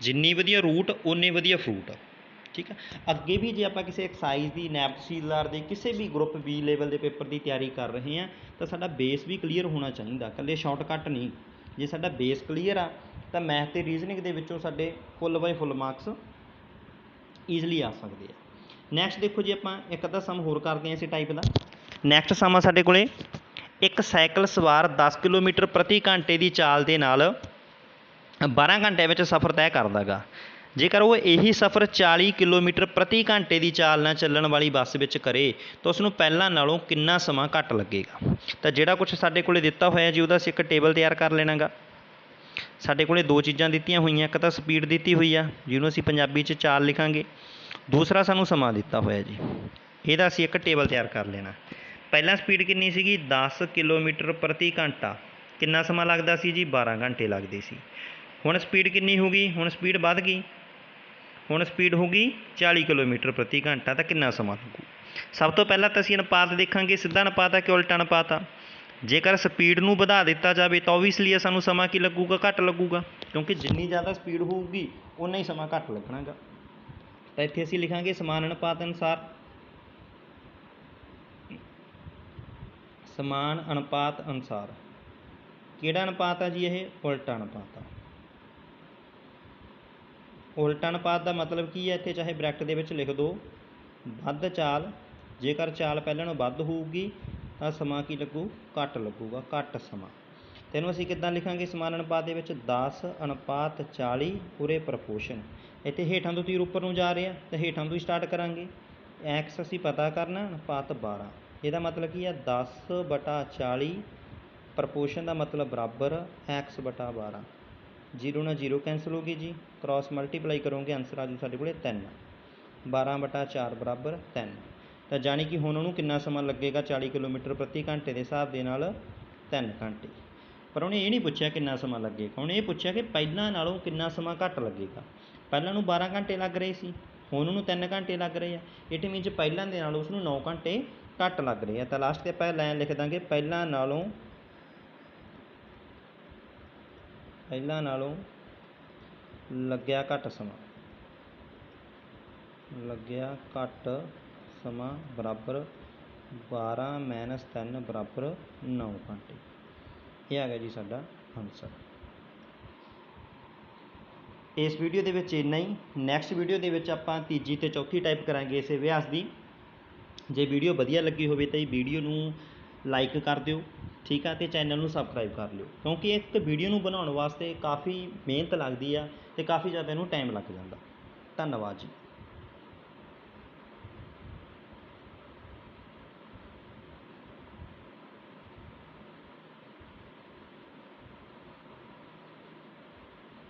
S1: ਜਿੰਨੀ ਵਧੀਆ ਰੂਟ ਓਨੇ ਵਧੀਆ ਫਰੂਟ ਠੀਕ ਆ ਅੱਗੇ ਵੀ ਜੇ ਆਪਾਂ ਕਿਸੇ ਐਕਸਾਈਜ਼ ਦੀ ਨੈਬ ਤਹਿਸੀਲਦਾਰ ਦੇ ਕਿਸੇ ਵੀ ਗਰੁੱਪ ਬੀ ਲੈਵਲ ਦੇ ਪੇਪਰ ਦੀ ਤਿਆਰੀ ਕਰ ਰਹੇ ਹਾਂ, ਤਾਂ ਸਾਡਾ ਬੇਸ ਵੀ ਕਲੀਅਰ ਹੋਣਾ ਚਾਹੀਦਾ। ਇਕੱਲੇ ਸ਼ਾਰਟਕਟ ਨਹੀਂ। ਜੇ ਸਾਡਾ ਬੇਸ ਕਲੀਅਰ ਆ, ਤਾਂ ਮੈਥ ਤੇ ਰੀਜ਼ਨਿੰਗ ਦੇ ਵਿੱਚੋਂ ਸਾਡੇ ਫੁੱਲ ਬਾਈ ਫੁੱਲ ਮਾਰਕਸ ਈਜ਼ੀਲੀ ਆ ਸਕਦੇ ਆ। ਨੈਕਸਟ ਦੇਖੋ ਜੀ ਆਪਾਂ ਇੱਕ ਅੱਧਾ ਸਮ ਹੋਰ ਕਰਦੇ ਹਾਂ ਇਸੇ ਟਾਈਪ ਦਾ। ਨੈਕਸਟ ਸਮ ਆ ਸਾਡੇ ਕੋਲੇ। ਇੱਕ ਸਾਈਕਲ ਸਵਾਰ 10 ਕਿਲੋਮੀਟਰ ਪ੍ਰਤੀ ਘੰਟੇ ਦੀ ਚਾਲ ਦੇ ਨਾਲ 12 ਘੰਟਿਆਂ ਵਿੱਚ ਸਫ਼ਰ ਤੈਅ ਕਰਦਾਗਾ। ਜੇਕਰ ਉਹ ਇਹੀ ਸਫ਼ਰ 40 ਕਿਲੋਮੀਟਰ ਪ੍ਰਤੀ ਘੰਟੇ ਦੀ ਚਾਲ ਨਾਲ ਚੱਲਣ ਵਾਲੀ ਬੱਸ ਵਿੱਚ ਕਰੇ, ਤਾਂ ਉਸ ਨੂੰ ਪਹਿਲਾਂ ਨਾਲੋਂ ਕਿੰਨਾ ਸਮਾਂ ਘੱਟ ਲੱਗੇਗਾ? ਤਾਂ ਜਿਹੜਾ ਕੁਝ ਸਾਡੇ ਕੋਲੇ ਦਿੱਤਾ ਹੋਇਆ ਜੀ, ਉਹਦਾ ਅਸੀਂ ਇੱਕ ਟੇਬਲ ਤਿਆਰ ਕਰ ਲੈਣਾਗਾ। ਸਾਡੇ ਕੋਲੇ ਦੋ ਚੀਜ਼ਾਂ ਦਿੱਤੀਆਂ ਹੋਈਆਂ, ਇੱਕ ਤਾਂ ਸਪੀਡ ਦਿੱਤੀ ਹੋਈ ਆ, ਜਿਹਨੂੰ ਅਸੀਂ ਪੰਜਾਬੀ 'ਚ ਚਾਲ ਲਿਖਾਂਗੇ। ਦੂਸਰਾ ਸਾਨੂੰ ਸਮਾਂ ਦਿੱਤਾ ਹੋਇਆ ਜੀ। ਇਹਦਾ ਅਸੀਂ ਇੱਕ ਟੇਬਲ ਤਿਆਰ ਕਰ ਲੈਣਾ। ਪਹਿਲਾਂ ਸਪੀਡ ਕਿੰਨੀ ਸੀਗੀ? 10 ਕਿਲੋਮੀਟਰ ਪ੍ਰਤੀ ਘੰਟਾ। ਕਿੰਨਾ ਸਮਾਂ ਲੱਗਦਾ ਸੀ ਜੀ? 12 ਘੰਟੇ ਲੱਗਦੇ ਸੀ। ਹੁਣ ਸਪੀਡ ਕਿੰਨੀ ਹੋ ਗਈ? ਹੁਣ ਸਪੀਡ ਵੱਧ ਗਈ। ਹੁਣ ਸਪੀਡ ਹੋਊਗੀ ਗਈ 40 ਕਿਲੋਮੀਟਰ ਪ੍ਰਤੀ ਘੰਟਾ, ਤਾਂ ਕਿੰਨਾ ਸਮਾਂ ਲੱਗੂ? ਸਭ ਤੋਂ ਪਹਿਲਾਂ ਤਾਂ ਅਸੀਂ ਅਨੁਪਾਤ ਦੇਖਾਂਗੇ, ਸਿੱਧਾ ਅਨੁਪਾਤ ਆ ਕਿ ਉਲਟਾ ਅਨੁਪਾਤ ਆ? ਜੇਕਰ ਸਪੀਡ ਨੂੰ ਵਧਾ ਦਿੱਤਾ ਜਾਵੇ, ਤਾਂ ਓਬਵੀਅਸਲੀ ਸਾਨੂੰ ਸਮਾਂ ਕੀ ਲੱਗੂਗਾ? ਘੱਟ ਲੱਗੂਗਾ। ਕਿਉਂਕਿ ਜਿੰਨੀ ਜ਼ਿਆਦਾ ਸਪੀਡ ਹੋਊਗੀ ਉਨਾ ਹੀ ਸਮਾਂ ਘੱਟ ਲੱਗਣਾਗਾ। ਤਾਂ ਇੱਥੇ ਅਸੀਂ ਲਿਖਾਂਗੇ ਸਮਾਨ ਅਨੁਪਾਤ ਅਨੁਸਾਰ। ਸਮਾਨ ਅਨੁਪਾਤ ਅਨੁਸਾਰ। ਕਿਹੜਾ ਅਨੁਪਾਤ ਆ ਜੀ ਇਹ? ਉਲਟਾ ਅਨੁਪਾਤ ਆ। ਉਲਟ ਅਨੁਪਾਤ ਦਾ ਮਤਲਬ ਕੀ ਹੈ? ਇੱਥੇ ਚਾਹੇ ਬਰੈਕਟ ਦੇ ਵਿੱਚ ਲਿਖ ਦਿਓ ਵੱਧ ਚਾਲ, ਜੇਕਰ ਚਾਲ ਪਹਿਲਾਂ ਨਾਲੋਂ ਵੱਧ ਹੋਊਗੀ, ਤਾਂ ਸਮਾਂ ਕੀ ਲੱਗੂ? ਘੱਟ ਲੱਗੂਗਾ, ਘੱਟ ਸਮਾਂ। ਤੈਨੂੰ ਅਸੀਂ ਕਿੱਦਾਂ ਲਿਖਾਂਗੇ ਸਮਾਨ ਅਨੁਪਾਤ ਦੇ ਵਿੱਚ? ਦਸ, ਅਨੁਪਾਤ 40 ਉਰੇ ਪ੍ਰਪੋਸ਼ਨ ਇੱਥੇ ਹੇਠਾਂ ਤੋਂ ਤੀਰ ਉੱਪਰ ਨੂੰ ਜਾ ਰਿਹਾ, ਤਾਂ ਹੇਠਾਂ ਤੋਂ ਹੀ ਸਟਾਰਟ ਕਰਾਂਗੇ। ਐਕਸ ਅਸੀਂ ਪਤਾ ਕਰਨਾ, ਅਨੁਪਾਤ 12 ਇਹਦਾ ਮਤਲਬ ਕੀ ਹੈ? 10 ਬਟਾ 40 ਪ੍ਰਪੋਸ਼ਨ ਦਾ ਮਤਲਬ ਬਰਾਬਰ ਐਕਸ ਬਟਾ 12 ਜ਼ੀਰੋ ਨਾਲ ਜ਼ੀਰੋ ਕੈਂਸਲ ਹੋ ਗਈ ਜੀ। ਕ੍ਰਾਸ ਮਲਟੀਪਲਾਈ ਕਰੋਂਗੇ ਆਨਸਰ ਆ ਜੂ ਸਾਡੇ ਕੋਲ ਤਿੰਨ। ਬਾਰ੍ਹਾਂ ਬਟਾ ਚਾਰ ਬਰਾਬਰ ਤਿੰਨ। ਤਾਂ ਜਾਣੀ ਕਿ ਹੁਣ ਉਹਨੂੰ ਕਿੰਨਾ ਸਮਾਂ ਲੱਗੇਗਾ? 40 ਕਿਲੋਮੀਟਰ ਪ੍ਰਤੀ ਘੰਟੇ ਦੇ ਹਿਸਾਬ ਦੇ ਨਾਲ ਤਿੰਨ ਘੰਟੇ। ਪਰ ਉਹਨੇ ਇਹ ਨਹੀਂ ਪੁੱਛਿਆ ਕਿੰਨਾ ਸਮਾਂ ਲੱਗੇਗਾ। ਉਹਨੇ ਇਹ ਪੁੱਛਿਆ ਕਿ ਪਹਿਲਾਂ ਨਾਲੋਂ ਕਿੰਨਾ ਸਮਾਂ ਘੱਟ ਲੱਗੇਗਾ। ਪਹਿਲਾਂ ਨੂੰ 12 ਘੰਟੇ ਲੱਗ ਰਹੇ ਸੀ। ਹੁਣ ਉਹਨੂੰ 3 ਘੰਟੇ ਲੱਗ ਰਹੇ ਆ। ਇਟ ਮੀਨਸ ਪਹਿਲਾਂ ਦੇ ਨਾਲੋਂ ਉਸਨੂੰ 9 ਘੰਟੇ ਘੱਟ ਲੱਗ ਰਹੇ ਆ। ਤਾਂ ਲਾਸਟ ਤੇ ਆਪਾਂ ਲਾਈਨ ਲਿਖ ਦਾਂਗੇ। ਪਹਿਲਾਂ ਨਾਲੋਂ ਪਹਿਲਾਂ ਨਾਲੋਂ ਲੱਗਿਆ ਘੱਟ ਸਮਾਂ। ਲੱਗਿਆ ਘੱਟ ਸਮਾਂ ਬਰਾਬਰ 12 ਮਾਈਨਸ ਤਿੰਨ ਬਰਾਬਰ 9 ਘੰਟੇ। ਇਹ ਆ ਗਿਆ ਜੀ ਸਾਡਾ ਆਨਸਰ ਇਸ ਵੀਡੀਓ ਦੇ ਵਿੱਚ ਇੰਨਾ ਹੀ। ਨੈਕਸਟ ਵੀਡੀਓ ਦੇ ਵਿੱਚ ਆਪਾਂ ਤੀਜੀ ਤੇ ਚੌਥੀ ਟਾਈਪ ਕਰਾਂਗੇ ਇਸ ਅਭਿਆਸ ਦੀ। ਜੇ ਵੀਡੀਓ ਵਧੀਆ ਲੱਗੀ ਹੋਵੇ ਤਾਂ ਇਹ ਵੀਡੀਓ ਨੂੰ ਲਾਈਕ ਕਰ ਦਿਓ। ਠੀਕ ਆ ਅਤੇ ਚੈਨਲ ਨੂੰ ਸਬਸਕ੍ਰਾਈਬ ਕਰ ਲਿਓ। ਕਿਉਂਕਿ ਇੱਕ ਵੀਡੀਓ ਨੂੰ ਬਣਾਉਣ ਵਾਸਤੇ ਕਾਫੀ ਮਿਹਨਤ ਲੱਗਦੀ ਆ ਅਤੇ ਕਾਫੀ ਜ਼ਿਆਦਾ ਇਹਨੂੰ ਟਾਈਮ ਲੱਗ ਜਾਂਦਾ। ਧੰਨਵਾਦ ਜੀ।